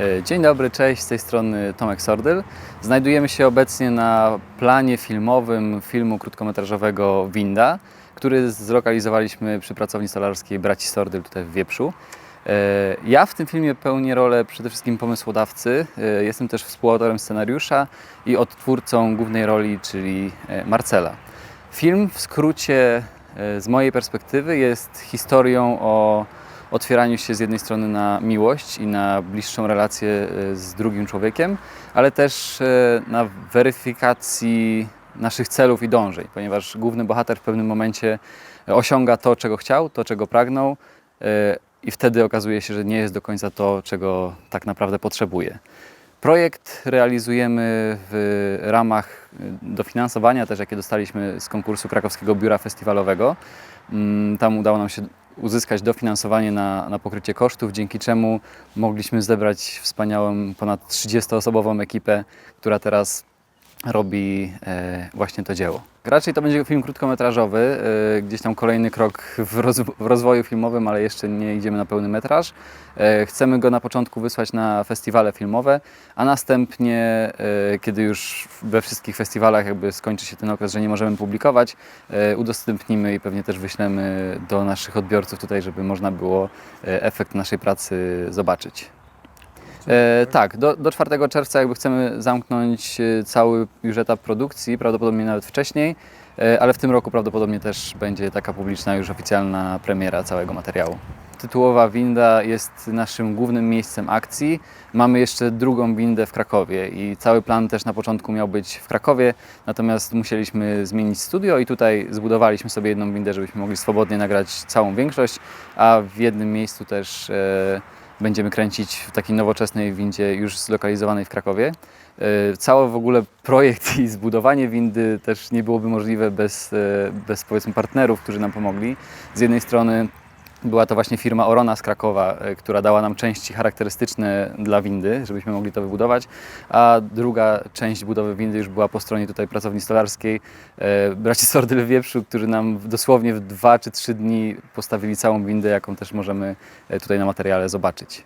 E, Dzień dobry, cześć, z tej strony Tomek Sordyl. Znajdujemy się obecnie na planie filmowym filmu krótkometrażowego Winda, który zlokalizowaliśmy przy pracowni stolarskiej Braci Sordyl tutaj w Wieprzu. E, Ja w tym filmie pełnię rolę przede wszystkim pomysłodawcy, e, jestem też współautorem scenariusza i odtwórcą głównej roli, czyli Marcela. Film w skrócie z mojej perspektywy jest historią o otwieraniu się z jednej strony na miłość i na bliższą relację e, z drugim człowiekiem, ale też e, na weryfikacji naszych celów i dążeń, ponieważ główny bohater w pewnym momencie osiąga to, czego chciał, to, czego pragnął e, i wtedy okazuje się, że nie jest do końca to, czego tak naprawdę potrzebuje. Projekt realizujemy w ramach dofinansowania, też jakie dostaliśmy z konkursu Krakowskiego Biura Festiwalowego. Mm, Tam udało nam się uzyskać dofinansowanie na, na pokrycie kosztów, dzięki czemu mogliśmy zebrać wspaniałą, ponad 30-osobową ekipę, która teraz robi e, właśnie to dzieło. Raczej to będzie film krótkometrażowy, e, gdzieś tam kolejny krok w, roz, w rozwoju filmowym, ale jeszcze nie idziemy na pełny metraż. E, chcemy go na początku wysłać na festiwale filmowe, a następnie, kiedy już we wszystkich festiwalach jakby skończy się ten okres, że nie możemy publikować, udostępnimy i pewnie też wyślemy do naszych odbiorców tutaj, żeby można było efekt naszej pracy zobaczyć. E, tak, do, do 4 czerwca jakby chcemy zamknąć e, cały już etap produkcji, prawdopodobnie nawet wcześniej, e, ale w tym roku prawdopodobnie też będzie taka publiczna już oficjalna premiera całego materiału. Tytułowa winda jest naszym głównym miejscem akcji. Mamy jeszcze drugą windę w Krakowie i cały plan też na początku miał być w Krakowie, natomiast musieliśmy zmienić studio i tutaj zbudowaliśmy sobie jedną windę, żebyśmy mogli swobodnie nagrać całą większość, a w jednym miejscu też e, będziemy kręcić w takiej nowoczesnej windzie już zlokalizowanej w Krakowie. E, Cały w ogóle projekt i zbudowanie windy też nie byłoby możliwe bez, e, bez powiedzmy partnerów, którzy nam pomogli. Z jednej strony była to właśnie firma Orona z Krakowa, e, która dała nam części charakterystyczne dla windy, żebyśmy mogli to wybudować, a druga część budowy windy już była po stronie tutaj pracowni stolarskiej. e, Braci Sordyl Wieprzu, którzy nam dosłownie w dwa czy trzy dni postawili całą windę, jaką też możemy e, tutaj na materiale zobaczyć.